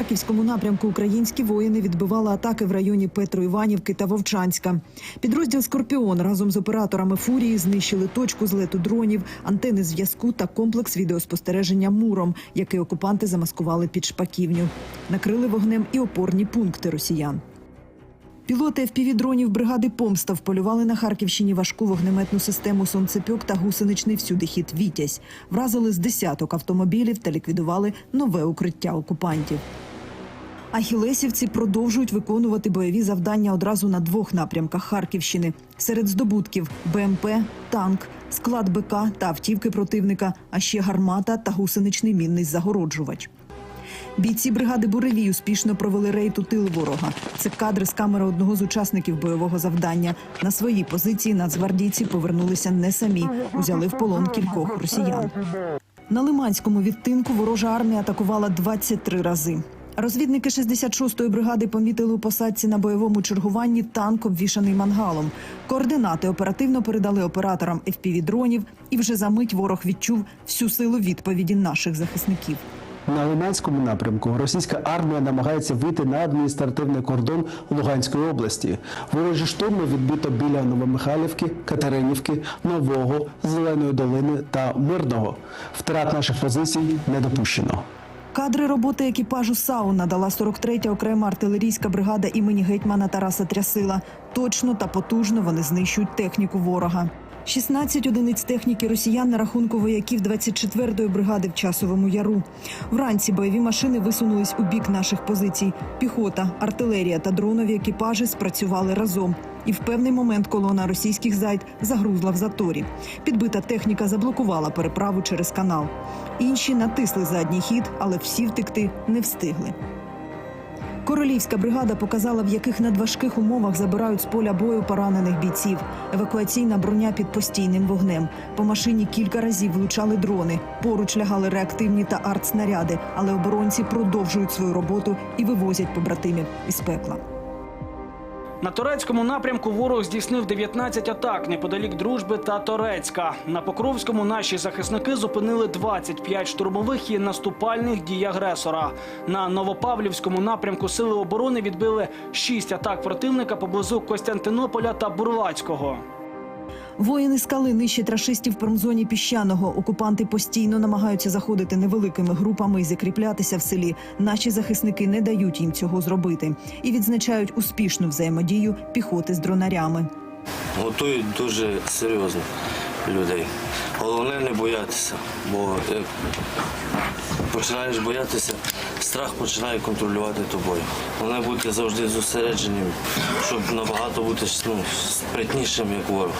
харківському напрямку українські воїни відбивали атаки в районі Петроіванівки та Вовчанська. Підрозділ Скорпіон разом з операторами фурії знищили точку злету дронів, антени зв'язку та комплекс відеоспостереження муром, який окупанти замаскували під шпаківню. Накрили вогнем і опорні пункти росіян. Пілоти FPV-дронів бригади Помста вполювали на Харківщині важку вогнеметну систему сонцепьок та гусеничний всюдихід Вітязь. Вразили з десяток автомобілів та ліквідували нове укриття окупантів. Ахілесівці продовжують виконувати бойові завдання одразу на двох напрямках Харківщини. Серед здобутків БМП, танк, склад БК та автівки противника, а ще гармата та гусеничний мінний загороджувач. Бійці бригади Буревій успішно провели рейд у тил ворога. Це кадри з камери одного з учасників бойового завдання. На свої позиції нацгвардійці повернулися не самі, узяли в полон кількох росіян. На Лиманському відтинку ворожа армія атакувала 23 рази. Розвідники 66-ї бригади помітили у посадці на бойовому чергуванні танк, обвішаний мангалом. Координати оперативно передали операторам FPV-дронів, і вже за мить ворог відчув всю силу відповіді наших захисників. На Лиманському напрямку російська армія намагається вийти на адміністративний кордон Луганської області. Ворожі штурми відбито біля Новомихайлівки, Катеринівки, Нового, Зеленої долини та Мирного. Втрат наших позицій не допущено. Кадри роботи екіпажу САУ надала 43-я окрема артилерійська бригада імені гетьмана Тараса Трясила. Точно та потужно вони знищують техніку ворога. 16 одиниць техніки росіян на рахунку вояків 24-ї бригади в часовому яру. Вранці бойові машини висунулись у бік наших позицій. Піхота, артилерія та дронові екіпажі спрацювали разом. І в певний момент колона російських зайд загрузла в заторі. Підбита техніка заблокувала переправу через канал. Інші натисли задній хід, але всі втекти не встигли. Королівська бригада показала, в яких надважких умовах забирають з поля бою поранених бійців. Евакуаційна броня під постійним вогнем. По машині кілька разів влучали дрони. Поруч лягали реактивні та артснаряди, але оборонці продовжують свою роботу і вивозять побратимів із пекла. На турецькому напрямку ворог здійснив 19 атак неподалік дружби та Торецька. На Покровському наші захисники зупинили 25 штурмових і наступальних дій агресора. На Новопавлівському напрямку сили оборони відбили 6 атак противника поблизу Костянтинополя та Бурлацького. Воїни скали нищать рашистів в промзоні піщаного. Окупанти постійно намагаються заходити невеликими групами і закріплятися в селі. Наші захисники не дають їм цього зробити і відзначають успішну взаємодію піхоти з дронарями. Готують дуже серйозно людей. Головне не боятися, бо як починаєш боятися, страх починає контролювати тобою. Головне бути завжди зосередженим, щоб набагато бути ну, спритнішим, як ворог.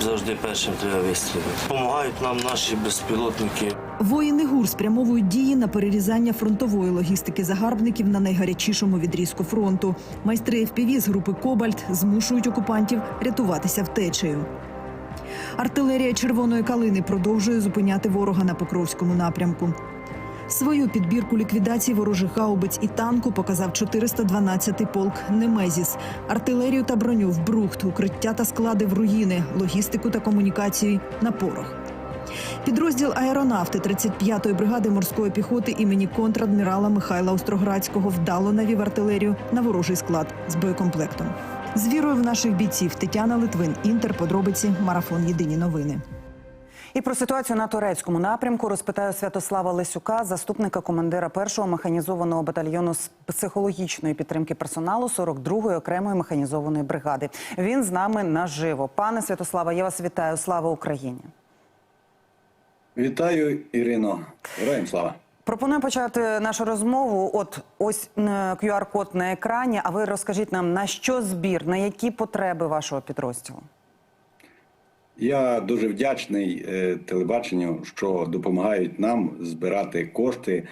Завжди першим треба вистрілити. Допомагають нам наші безпілотники. Воїни ГУР спрямовують дії на перерізання фронтової логістики загарбників на найгарячішому відрізку фронту. Майстри ФПВ з групи Кобальт змушують окупантів рятуватися втечею. Артилерія червоної калини продовжує зупиняти ворога на Покровському напрямку. Свою підбірку ліквідації ворожих гаубиць і танку показав 412-й полк Немезіс. Артилерію та броню в брухт, укриття та склади в руїни, логістику та комунікації на порох. Підрозділ аеронавти 35-ї бригади морської піхоти імені контрадмірала Михайла Остроградського вдало навів артилерію на ворожий склад з боєкомплектом. З вірою в наших бійців Тетяна Литвин, Інтер, подробиці, марафон. Єдині новини. І про ситуацію на турецькому напрямку розпитаю Святослава Лесюка, заступника командира першого механізованого батальйону з психологічної підтримки персоналу 42-ї окремої механізованої бригади. Він з нами наживо. Пане Святославе, я вас вітаю. Слава Україні! Вітаю, Ірино. Героям слава. Пропоную почати нашу розмову. От ось е, QR-код на екрані. А ви розкажіть нам на що збір, на які потреби вашого підрозділу? Я дуже вдячний е, телебаченню, що допомагають нам збирати кошти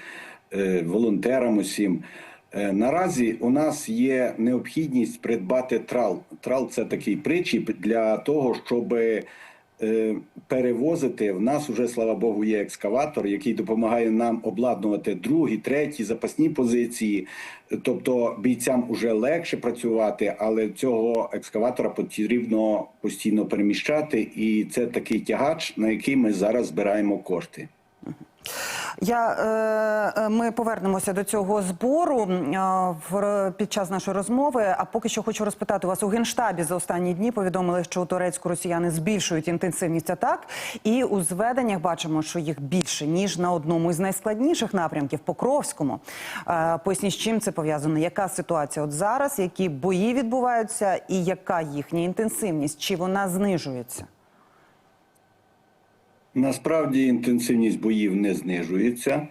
е, волонтерам усім. Е, наразі у нас є необхідність придбати трал. Трал це такий причіп для того, щоб е, перевозити. В нас уже, слава Богу, є екскаватор, який допомагає нам обладнувати другі, треті запасні позиції. Тобто бійцям вже легше працювати, але цього екскаватора потрібно постійно переміщати, і це такий тягач, на який ми зараз збираємо кошти. Я, е, е, ми повернемося до цього збору під час нашої розмови. А поки що хочу розпитати вас у генштабі за останні дні повідомили, що у Турецьку росіяни збільшують інтенсивність атак, і у зведеннях бачимо, що їх більше ніж на одному із найскладніших напрямків Покровському. Поясніть, з чим це пов'язано? Яка ситуація от зараз? Які бої відбуваються, і яка їхня інтенсивність? Чи вона знижується? Насправді інтенсивність боїв не знижується.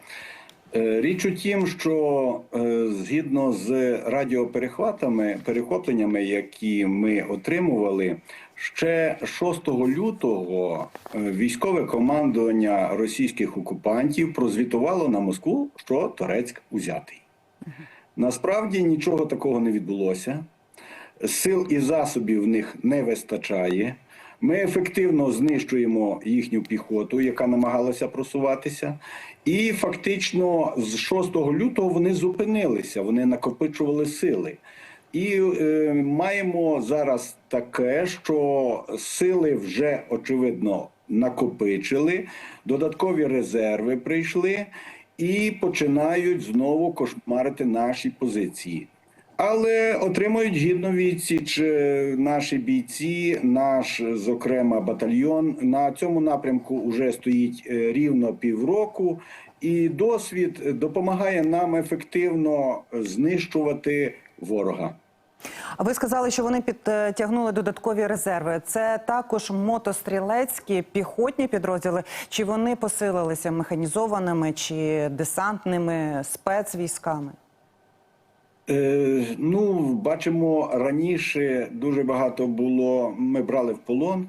Е, Річ у тім, що е, згідно з радіоперехватами, перехопленнями, які ми отримували, ще 6 лютого е, військове командування російських окупантів прозвітувало на Москву, що Торецьк узятий. Насправді нічого такого не відбулося. Сил і засобів в них не вистачає. Ми ефективно знищуємо їхню піхоту, яка намагалася просуватися. І фактично з 6 лютого вони зупинилися, вони накопичували сили. І е, маємо зараз таке, що сили вже очевидно накопичили, додаткові резерви прийшли і починають знову кошмарити наші позиції. Але отримують гідну відсіч е, наші бійці, наш, зокрема, батальйон. На цьому напрямку вже стоїть е, рівно півроку, і досвід допомагає нам ефективно знищувати ворога. А ви сказали, що вони підтягнули додаткові резерви. Це також мотострілецькі піхотні підрозділи, чи вони посилилися механізованими чи десантними спецвійськами? Е, ну, бачимо, раніше дуже багато було. Ми брали в полон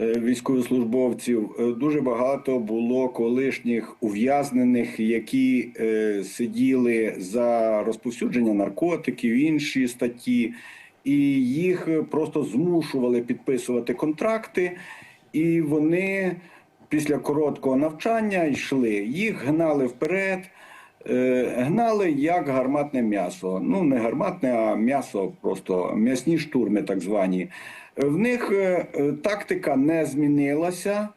е, військовослужбовців. Е, Дуже багато було колишніх ув'язнених, які сиділи за розповсюдження наркотиків, інші статті, і їх просто змушували підписувати контракти, і вони після короткого навчання йшли. Їх гнали вперед. Е, Гнали як гарматне м'ясо. Ну, не гарматне, а м'ясо, просто м'ясні штурми, так звані. В них е, е, тактика не змінилася,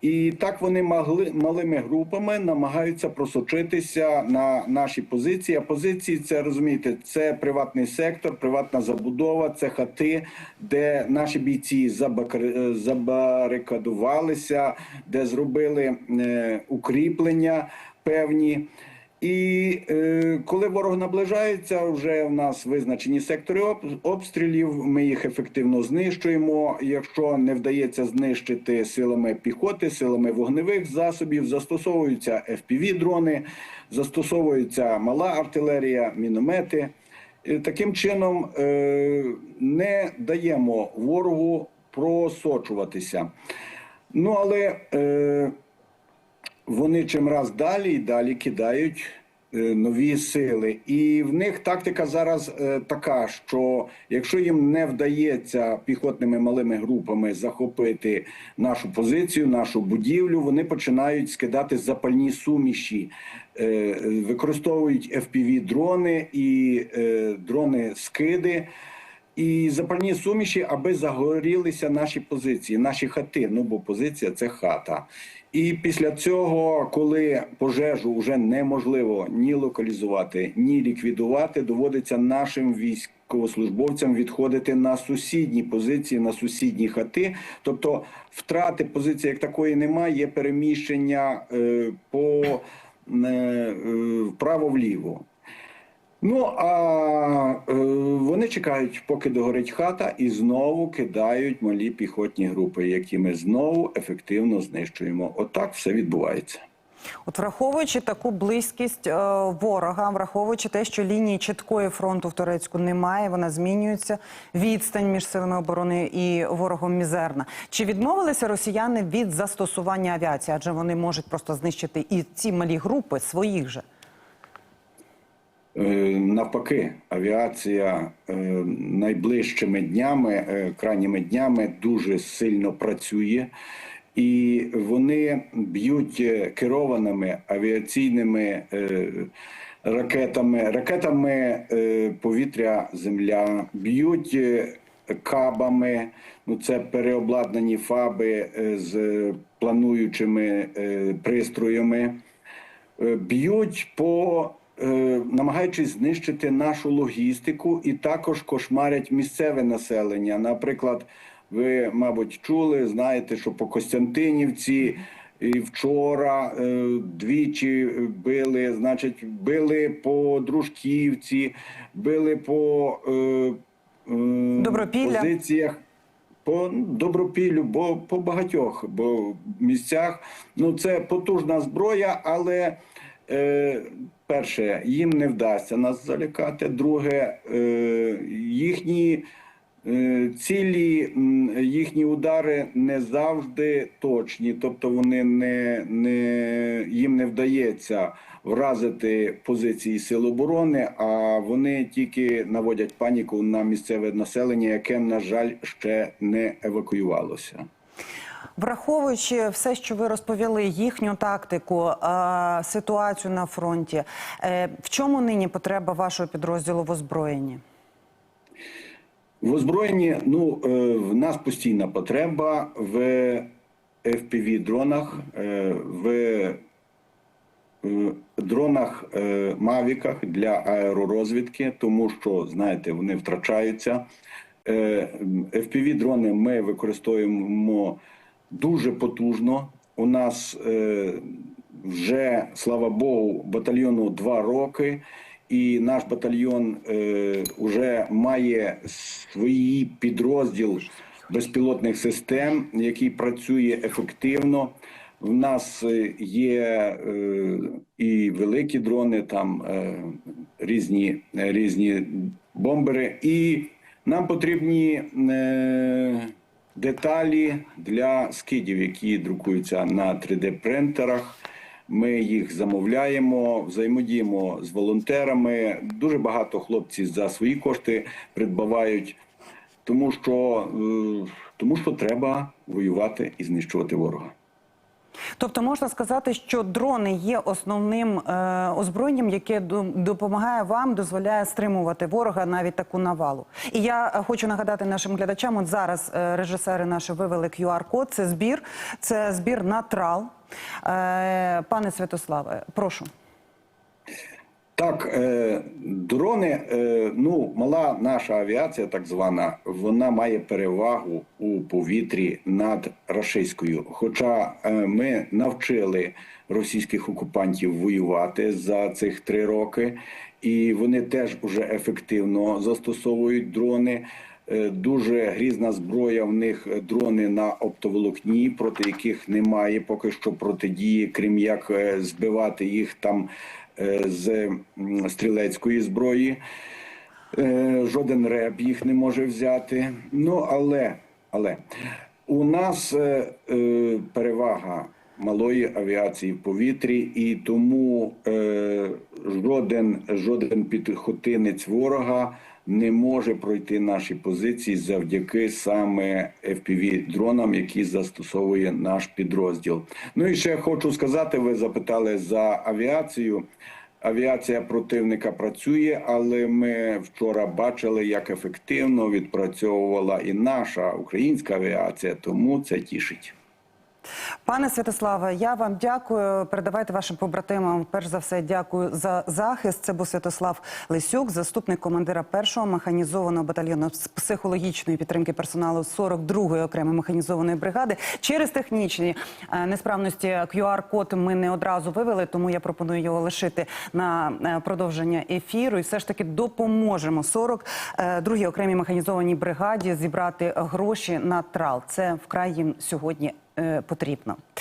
і так вони могли малими групами намагаються просочитися на наші позиції. А позиції це розумієте, це приватний сектор, приватна забудова, це хати, де наші бійці забарикадувалися, де зробили укріплення певні. І е, коли ворог наближається, вже в нас визначені сектори об- обстрілів. Ми їх ефективно знищуємо. Якщо не вдається знищити силами піхоти, силами вогневих засобів, застосовуються fpv дрони застосовується мала артилерія, міномети. Е, Таким чином е, не даємо ворогу просочуватися. Ну але е, вони чим раз далі і далі кидають е, нові сили. І в них тактика зараз е, така, що якщо їм не вдається піхотними малими групами захопити нашу позицію, нашу будівлю, вони починають скидати запальні суміші, е, використовують fpv дрони і дрони скиди. І запальні суміші, аби загорілися наші позиції, наші хати. Ну бо позиція це хата. І після цього, коли пожежу вже неможливо ні локалізувати, ні ліквідувати, доводиться нашим військовослужбовцям відходити на сусідні позиції, на сусідні хати. Тобто втрати позиції як такої немає, є переміщення е, по е, е, вправо-вліво. Ну а е, вони чекають, поки догорить хата, і знову кидають малі піхотні групи, які ми знову ефективно знищуємо. Отак все відбувається. От враховуючи таку близькість е, ворога, враховуючи те, що лінії чіткої фронту в Турецьку немає, вона змінюється. Відстань між силами оборони і ворогом мізерна. Чи відмовилися росіяни від застосування авіації? Адже вони можуть просто знищити і ці малі групи своїх же. Е, Навпаки, авіація е, найближчими днями, е, крайніми днями дуже сильно працює, і вони б'ють керованими авіаційними ракетами, ракетами е, повітря-земля, б'ють кабами. Ну, це переобладнані фаби з плануючими пристроями. б'ють по намагаючись знищити нашу логістику і також кошмарять місцеве населення. Наприклад, ви, мабуть, чули, знаєте, що по Костянтинівці і вчора е, двічі били, значить, били по Дружківці, били по е, е, Добропілля. позиціях. По добропіллю, бо по багатьох бо місцях. Ну це потужна зброя, але е, перше, їм не вдасться нас залякати. Друге, е, їхні е, цілі, їхні удари не завжди точні, тобто вони не, не їм не вдається вразити позиції сил оборони, а вони тільки наводять паніку на місцеве населення, яке, на жаль, ще не евакуювалося. Враховуючи все, що ви розповіли, їхню тактику, е, ситуацію на фронті, е, в чому нині потреба вашого підрозділу в озброєнні? В озброєнні ну е, в нас постійна потреба в fpv дронах, в дронах мавіках для аеророзвідки, тому що знаєте, вони втрачаються. Fpv дрони ми використовуємо дуже потужно. У нас е, вже слава Богу, батальйону два роки, і наш батальйон е, вже має свій підрозділ безпілотних систем, який працює ефективно. В нас е, є е, і великі дрони, там е, різні, е, різні бомбери, і нам потрібні е, деталі для скидів, які друкуються на 3D-принтерах. Ми їх замовляємо, взаємодіємо з волонтерами. Дуже багато хлопців за свої кошти придбавають, тому що, е, тому що треба воювати і знищувати ворога. Тобто можна сказати, що дрони є основним е, озброєнням, яке допомагає вам, дозволяє стримувати ворога навіть таку навалу. І я е, хочу нагадати нашим глядачам: от зараз е, режисери наші вивели QR-код. Це збір, це збір на трал. Е, пане Святославе, прошу. Так, е, дрони, е, ну, мала наша авіація, так звана, вона має перевагу у повітрі над рашистською. Хоча е, ми навчили російських окупантів воювати за цих три роки, і вони теж уже ефективно застосовують дрони. Дуже грізна зброя в них дрони на оптоволокні, проти яких немає поки що протидії, крім як збивати їх там з стрілецької зброї. Е, Жоден реп їх не може взяти. Ну але, але у нас е, е, перевага малої авіації в повітрі, і тому е, жоден, жоден підхотинець ворога не може пройти наші позиції завдяки саме fpv дронам, які застосовує наш підрозділ. Ну і ще хочу сказати: ви запитали за авіацію. Авіація противника працює, але ми вчора бачили, як ефективно відпрацьовувала і наша українська авіація, тому це тішить. Пане Святославе, я вам дякую. Передавайте вашим побратимам. Перш за все, дякую за захист. Це був Святослав Лисюк, заступник командира першого механізованого батальйону з психологічної підтримки персоналу 42-ї окремої механізованої бригади. Через технічні е, несправності QR-код ми не одразу вивели, тому я пропоную його лишити на е, продовження ефіру. І все ж таки допоможемо 42-й окремій механізованій бригаді зібрати гроші на трал. Це вкрай їм сьогодні потрібно.